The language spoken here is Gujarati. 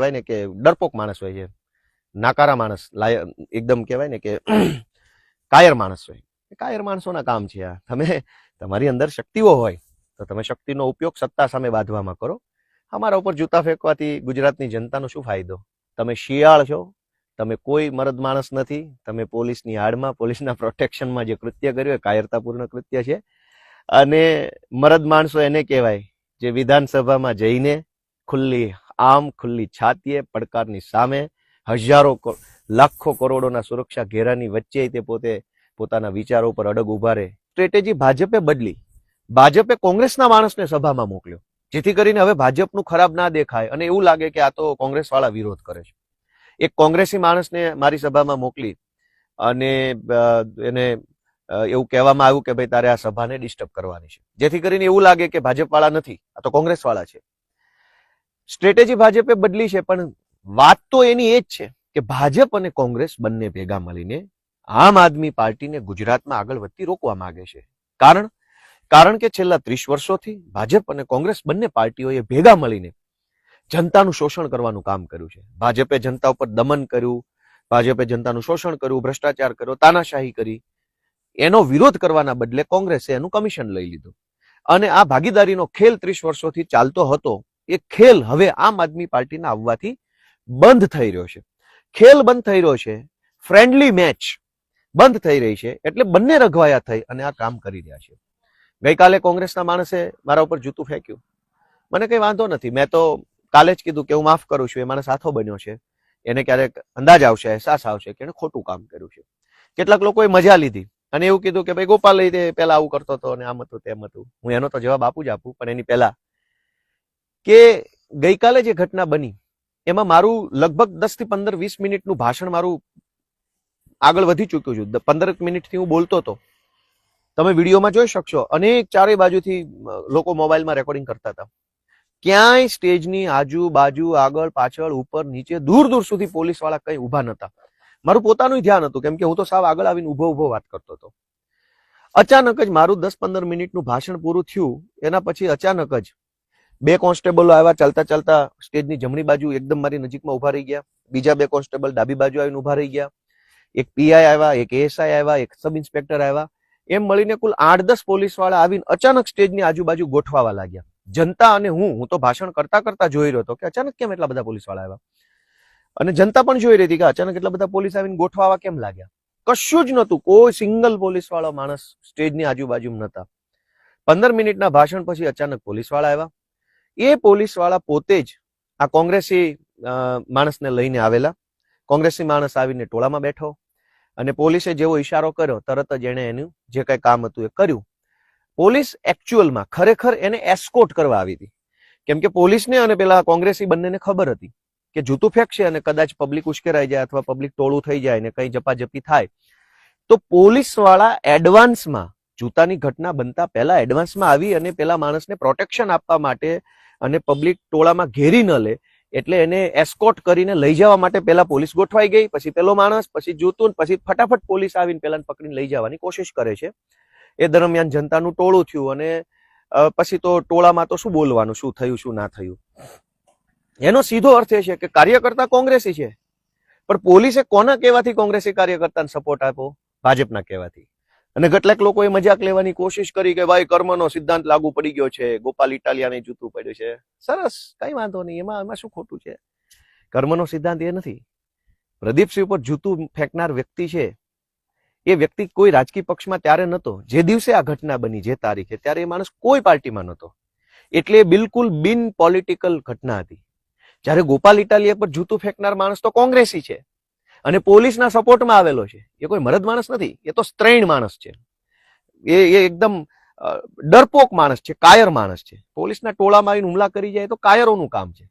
કહેવાય ને કે ડરપોક માણસ હોય છે. નાકારા માણસ, લાય, એકદમ કહેવાય ને કે કાયર માણસ હોય. કાયર માણસોના કામ છે આ. તમે, તમારી અંદર શક્તિઓ હોય, તો તમે શક્તિનો ઉપયોગ સત્તા સામે બાંધવામાં કરો. અમારા ઉપર જૂતા ફેંકવાથી ગુજરાતની જનતાનો શું ફાયદો? તમે શિયાળ છો, તમે કોઈ મરદ માણસ નથી, તમે પોલીસની આડમાં પોલીસના પ્રોટેક્શનમાં જે કૃત્ય કર્યું એ કાયરતાપૂર્ણ કૃત્ય છે. અને મરદ માણસો એને કહેવાય, જે વિધાનસભામાં જઈને ખુલ્લી આમ ખુલ્લી છાતીએ પડકારની સામે હજારો લાખો કરોડોના સુરક્ષા ઘેરાની વચ્ચે તે પોતે પોતાના વિચારો પર અડગ ઊભા રહે. સ્ટ્રેટેજી ભાજપે બદલી. ભાજપે કોંગ્રેસના માણસને સભામાં મોકલ્યો. જેથી કરીને હવે ભાજપનું ખરાબ ના દેખાય અને એવું લાગે કે આ તો કોંગ્રેસવાળા વિરોધ કરે છે. એક કોંગ્રેસી માણસને મારી સભામાં મોકલી અને એને એવું કહેવામાં આવ્યું કે ભાઈ તારે આ સભાને ડિસ્ટર્બ કરવાની છે. જેથી કરીને એવું લાગે કે ભાજપવાળા નથી, આ તો કોંગ્રેસવાળા છે. સ્ટ્રેટેજી ભાજપે બદલી છે, પણ વાત તો એની એ જ છે કે ભાજપ અને કોંગ્રેસ બંને ભેગા મળીને આમ આદમી પાર્ટીને ગુજરાતમાં આગળ વધતી રોકવા માંગે છે. કારણ કારણ કે છેલ્લા ત્રીસ વર્ષોથી ભાજપ અને કોંગ્રેસ બંને પાર્ટીઓએ ભેગા મળીને જનતાનું શોષણ કરવાનું કામ કર્યું છે. ભાજપે જનતા ઉપર દમન કર્યું, ભાજપે જનતાનું શોષણ કર્યું, ભ્રષ્ટાચાર કર્યો, તાનાશાહી કરી. એનો વિરોધ કરવાના બદલે કોંગ્રેસે એનું કમિશન લઈ લીધું. અને આ ભાગીદારીનો ખેલ ત્રીસ વર્ષોથી ચાલતો હતો. એ ખેલ હવે આમ આદમી પાર્ટીના આવવાથી બંધ થઈ રહ્યો છે. ખેલ બંધ થઈ રહ્યો છે. ફ્રેન્ડલી મેચ બંધ થઈ રહી છે. એટલે બંને રઘવાયા થઈ અને આ કામ કરી રહ્યા છે. ગઈકાલે કોંગ્રેસના માણસે મારા ઉપર જૂતું ફેંક્યું. મને કઈ વાંધો નથી. મેં તો કાલે જ કીધું કે હું માફ કરું છું. એ મારા સાથો બન્યો છે. એને ક્યારેક અંદાજ આવશે, અહેસાસ આવશે કે એને ખોટું કામ કર્યું છે. કેટલાક લોકોએ મજા લીધી અને એવું કીધું કે ભાઈ ગોપાલ દે પેલા આવું કરતો હતો અને આમ હતું તેમ હતું. હું એનો તો જવાબ આપું જ આપું, પણ એની પહેલા કે ગઈકાલે જે ઘટના બની, એમાં મારું લગભગ દસથી પંદર વીસ મિનિટનું ભાષણ મારું આગળ વધી ચૂક્યું છું. પંદર મિનિટથી હું બોલતો હતો. તમે વિડીયોમાં જોઈ શકશો. અનેક ચારે બાજુથી લોકો મોબાઈલમાં રેકોર્ડિંગ કરતા હતા. ક્યાંય સ્ટેજની આજુબાજુ, આગળ, પાછળ, ઉપર, નીચે, દૂર દૂર સુધી પોલીસવાળા કઈ ઊભા નતા મારું પોતાનું ધ્યાન હતું કેમ કે હું તો સાવ આગળ આવીને ઊભો ઊભો વાત કરતો હતો. અચાનક જ મારું દસ પંદર મિનિટનું ભાષણ પૂરું થયું. એના પછી અચાનક જ બે કોન્સ્ટેબલો આવ્યા, ચાલતા ચાલતા સ્ટેજની જમણી બાજુ એકદમ મારી નજીકમાં ઊભા રહી ગયા. બીજા બે કોન્સ્ટેબલ ડાબી બાજુ આવીને ઊભા રહી ગયા. એક પીઆઈ આવ્યા, એક એએસઆઈ આવ્યા, એક સબ ઇન્સ્પેક્ટર આવ્યા. એમ મળીને કુલ આઠ દસ પોલીસવાળા આવીને અચાનક સ્ટેજની આજુબાજુ ગોઠવાવા લાગ્યા. જનતા અને હું હું તો ભાષણ કરતા કરતા જોઈ રહ્યો હતો કે અચાનક કેમ એટલા બધા પોલીસવાળા આવ્યા? અને જનતા પણ જોઈ રહી હતી કે અચાનક એટલા બધા પોલીસ આવીને ગોઠવાવા કેમ લાગ્યા? કશું જ નહોતું. કોઈ સિંગલ પોલીસ વાળો માણસ સ્ટેજની આજુબાજુ નતા પંદર મિનિટના ભાષણ પછી અચાનક પોલીસવાળા આવ્યા. એ પોલીસવાળા પોતે જ આ કોંગ્રેસી માણસને લઈને આવેલા. કોંગ્રેસી માણસ આવીને ટોળામાં બેઠો અને પોલીસે જેવો ઈશારો કર્યો, તરત જ એણે એનું જે કઈ કામ હતું એ કર્યું. પોલીસ એકચ્યુઅલમાં ખરેખર એને એસ્કોટ કરવા આવી હતી. કેમ કે પોલીસને અને પેલા કોંગ્રેસી બંનેને ખબર હતી કે જૂતું ફેંકશે અને કદાચ પબ્લિક ઉશ્કેરાઈ જાય અથવા પબ્લિક ટોળું થઈ જાય ને કઈ જપાજપી થાય. તો પોલીસવાળા એડવાન્સમાં જૂતાની ઘટના બનતા પહેલા એડવાન્સમાં આવી અને પેલા માણસને પ્રોટેક્શન આપવા માટે અને પબ્લિક ટોળામાં ઘેરી ન લે, એટલે એને એસ્કોટ કરીને લઈ જવા માટે પેલા પોલીસ ગોઠવાઈ ગઈ, પછી પેલો માણસ, પછી જૂતું પછી ફટાફટ પોલીસ આવીને પેલાને પકડીને લઈ જવાની કોશિશ કરે છે. એ દરમિયાન જનતાનું ટોળું થયું અને પછી તો ટોળામાં તો શું બોલવાનું, શું થયું, શું ના થયું? એનો સીધો અર્થ એ છે કે કાર્યકર્તા કોંગ્રેસી છે. પણ પોલીસે કોના કહેવાથી કોંગ્રેસી કાર્યકર્તાને સપોર્ટ આપ્યો? ભાજપના કહેવાથી. અને કેટલાક લોકોએ મજાક લેવાની કોશિશ કરી કે ભાઈ કર્મનો સિદ્ધાંત લાગુ પડી ગયો છે, ગોપાલ ઇટાલિયાને જૂતું પડ્યું છે. સરસ, કઈ વાંધો નહીં, એમાં એમાં શું ખોટું છે? કર્મનો સિદ્ધાંત એ નથી. પ્રદીપસિંહ ઉપર જૂતું ફેંકનાર વ્યક્તિ છે. એ વ્યક્તિ કોઈ રાજકીય પક્ષમાં ત્યારે નહોતો. જે દિવસે આ ઘટના બની, જે તારીખે, ત્યારે એ માણસ કોઈ પાર્ટીમાં નહોતો. એટલે બિલકુલ બિન પોલિટિકલ ઘટના હતી. જ્યારે ગોપાલ ઇટાલિયા પર જૂતું ફેંકનાર માણસ તો કોંગ્રેસી છે. અને પોલીસના સપોર્ટમાં આવેલો છે. એ કોઈ મરદ માણસ નથી, એ તો સ્ત્રૈણ માણસ છે. એ એ એકદમ ડરપોક માણસ છે, કાયર માણસ છે. પોલીસના ટોળામાં આવીને હુમલા કરી જાય તો કાયરોનું કામ છે.